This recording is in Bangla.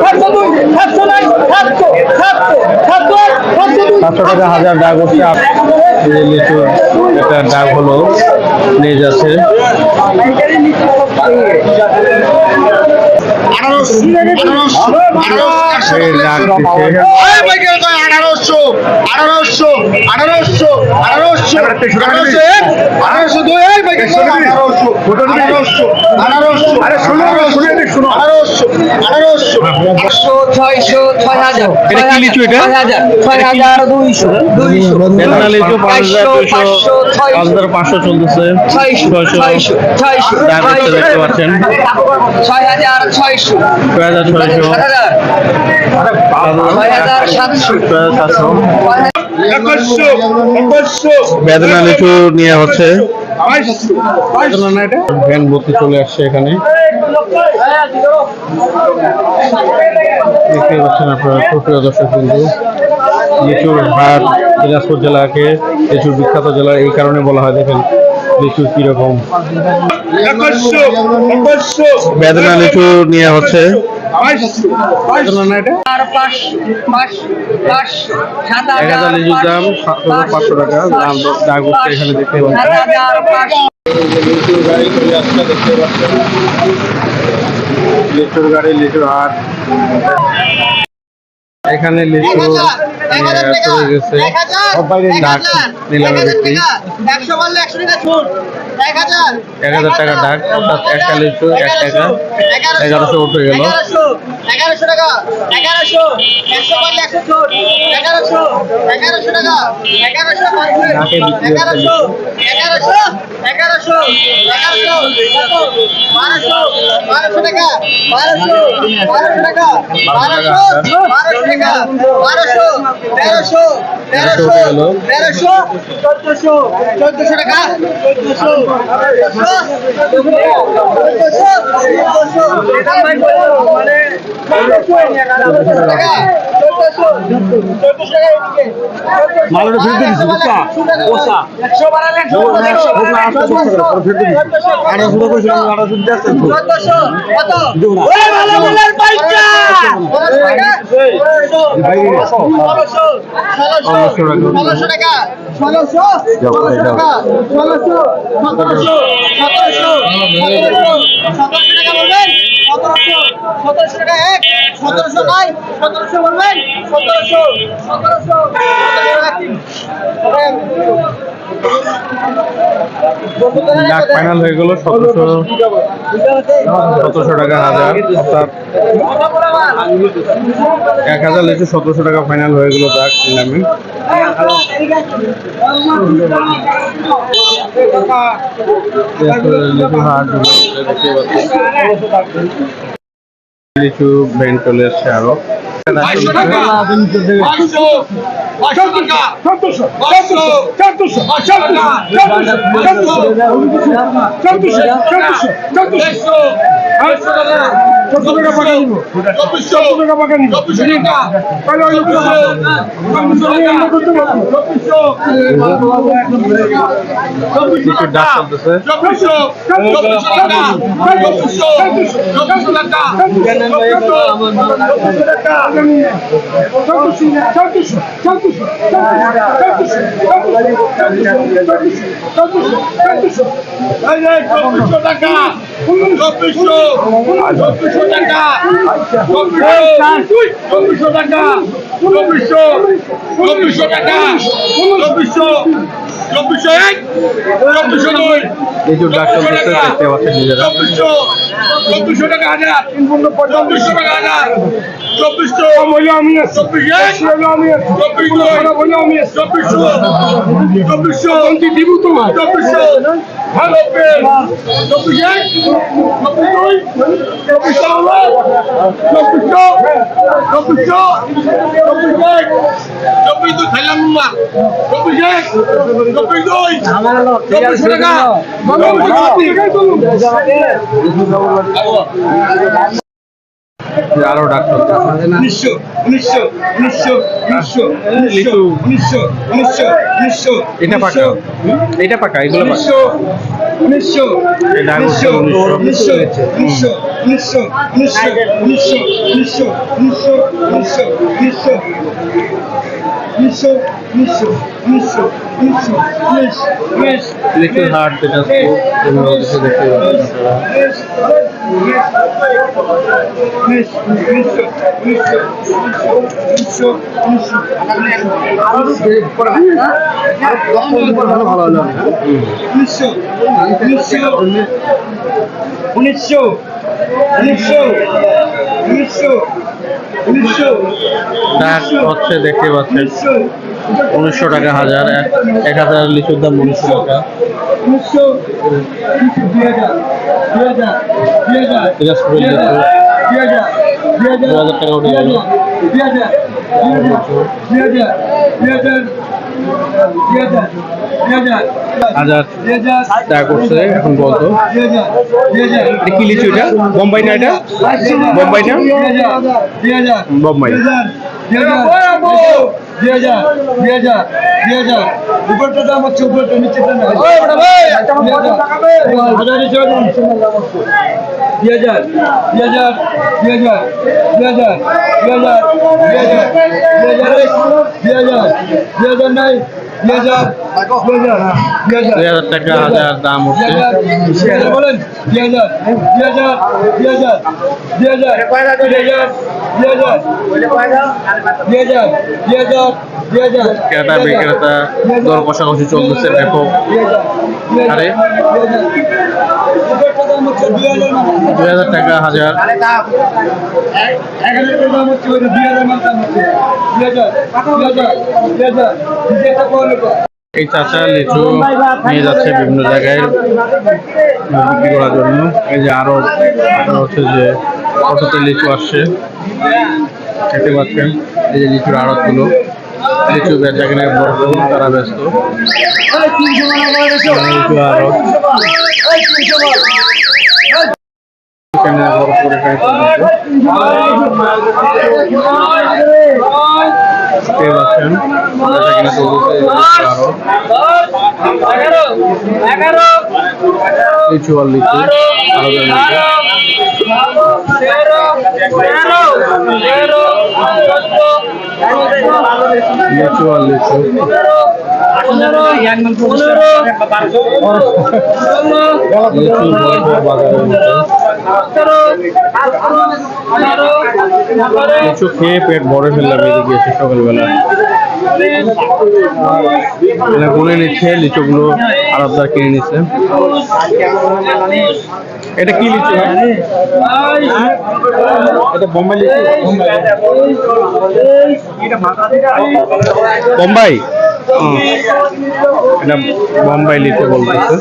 সাতশো দুই সাতশো নয় সাতশো সাতশো সাতশো সাতশো টাকা হাজার ডাক হচ্ছে লিচু একটা ডাক হলো নিয়ে যাচ্ছে। এই ডাক দিচ্ছে। আঠারোশো আঠারোশো আঠারোশো আঠারোশো। আঠারোশো এক আঠারোশো দুই এক আঠারোশো আঠারোশো আঠারোশো আরে শুনো শুনো আঠারোশো আঠারোশো একশো ছয়শো ছয় হাজার। এটা কি লিচু এটা? ছয় হাজার ছয় হাজার দুইশো দুইশো। লিচু পাঁচ হাজার পাঁচশো চলতেছে। ছয়শো ছয়শো। ছয়শো দেখতে পাচ্ছেন। ছয় হাজার ছয়শো। ছয় হাজার ছয়শো। ছয় হাজার। বেদনা লিচু নিয়ে হচ্ছে ভ্যান ভর্তি চলে আসছে এখানে দেখতে পাচ্ছেন আপনারা সুপ্রিয় দর্শক বিন্দু লিচুর হাট দিনাজপুর জেলাকে লিচুর বিখ্যাত জেলা এই কারণে বলা হয় দেখেন লিচু কীরকম বেদনা লিচু নিয়ে হচ্ছে এখানে দেখতে পাচ্ছেন লিচুর গাড়ি করে দেখতে পাচ্ছেন লিচুর গাড়ি লিচুর হাট। এখানে লিচুর চলে গেছে। ডাক নিলামে বিক্রি এক হাজার টাকা। ডাক অর্থাৎ একটা লিচু এক টাকা এগারোশো উঠে গেল। এগারোশো এগারোশো টাকা এগারোশো একশো বললে একশো ছুট এগারোশো এগারোশো টাকা এগারোশো ডাকে বিক্রি হচ্ছে এগারোশো এগারোশো এগারোশো এগারোশো বারোশো বারোশো টাকা বারোশো বারোশো টাকা বারোশো বারোশো টাকা বারোশো তেরোশো তেরোশো তেরোশো চোদ্দশো চোদ্দশো টাকা। চোদ্দশো চোদ্দশো চোদ্দশো মানে টাকা। মালের ফেরত দিচ্ছি বুঝছা ওসা একশো বাড়ালে একশো ফেরত দিচ্ছি আড়াইশো টাকা কইছি আড়াইশো দিতে কত ওরে ভালো বলার পাইকা ষোলোশো টাকা ষোলোশো ষোলোশো টাকা ষোলোশো সতেরোশো সতেরোশো সতেরোশো টাকা বলবেন সতেরোশো সতেরোশো টাকা এক সতেরোশো নয় সতেরোশো বলবেন? সতেরোশো সতেরোশো ডাক ফাইনাল হয়ে গেল সতেরোশো সতেরোশো টাকা হাজার অর্থাৎ এক হাজার লিচু সতেরোশো টাকা ফাইনাল হয়ে গেল ডাক নিলামে লিচু ভ্যান চলে এসছে আরও চৌত্রিশ টাকা চব্বিশশো টাকা চব্বিশশো চব্বিশশো টাকা চব্বিশশো টাকা চব্বিশশো চব্বিশশো টাকা চব্বিশশো চব্বিশশো এক চব্বিশশো দুই কিছু ডাক্তার দেখতে পাচ্ছেন নিজেরা চব্বিশশো চব্বিশশো টাকা হাজার চব্বিশশো টাকা হাজার চব্বিশশো আমি চব্বিশ এক চব্বিশ দুই আমি চব্বিশশো চব্বিশশো দিব তোমার চব্বিশশো ভালো চব্বিশ এক চব্বিশ দুই চব্বিশশো চব্বিশশো চব্বিশশো চব্বিশ এক চব্বিশ দুই খাইলাম না চব্বিশ এক চব্বিশ দুই চব্বিশশো টাকা আরও ডাক চলতেছে উনিশশো উনিশশো উনিশশো উনিশশো উনিশশো উনিশশো উনিশশো উনিশশো এটা পাকা এটা পাকা এগুলো উনিশশো উনিশশো উনিশশো উনিশশো। উনিশশো উনিশশো উনিশশো উনিশশো উনিশশো উনিশশো উনিশশো উনিশশো উনিশশো উনিশশো উনিশশো উনিশশো উনিশ উনিশ ইলেকট্রিক হার্ট যেটা দেখতে উনিশশো উনিশশো উনিশশো ট্রাক হচ্ছে দেখতে পাচ্ছেন উনিশশো টাকা হাজার এক হাজার লিচুর দাম উনিশশো টাকা দু হাজার টাকা উঠে গেল হাজার টাকা করছে এখন বলতো। বোম্বাই বোম্বাই বোম্বাই। দুই হাজার দুই হাজার দুই হাজার দুই হাজার দুই হাজার দুই হাজার দুই হাজার দুই হাজার দুই হাজার নাই দুই হাজার দুই হাজার দুই হাজার টাকা হাজার দাম হচ্ছে বলেন দুই হাজার দুই হাজার দুই হাজার দুই হাজার দুই হাজার দুই হাজার দুই হাজার দুই হাজার ক্রেতা বিক্রেতা দর কষাকষি চলতেছে ব্যাপক আরে? দুই হাজার টাকা হাজার। এই চাচা লিচু নিয়ে যাচ্ছে বিভিন্ন জায়গায় বিক্রি করার জন্য। এই যে আরও হচ্ছে যে অটোতে লিচু আসছে। দেখতে পাচ্ছেন এই যে লিচুর আড়তগুলো লিচু বেচা কিনে ভরপুর তারা ব্যস্ত। লিচু। আড়ত। এখানে বড় করে ট্রাই করতে চুয়াল্লিশ বাজারের মধ্যে লিচু খেয়ে পেট ভরে ফেললাম এদিকে এসে সকালবেলা। গুনে নিচ্ছে, লিচুগুলো আরবদার কিনে নিচ্ছে। এটা কি লিচু এটা বোম্বাই লিচু? বোম্বাই। এটা বোম্বাই লিতে বলতেছে।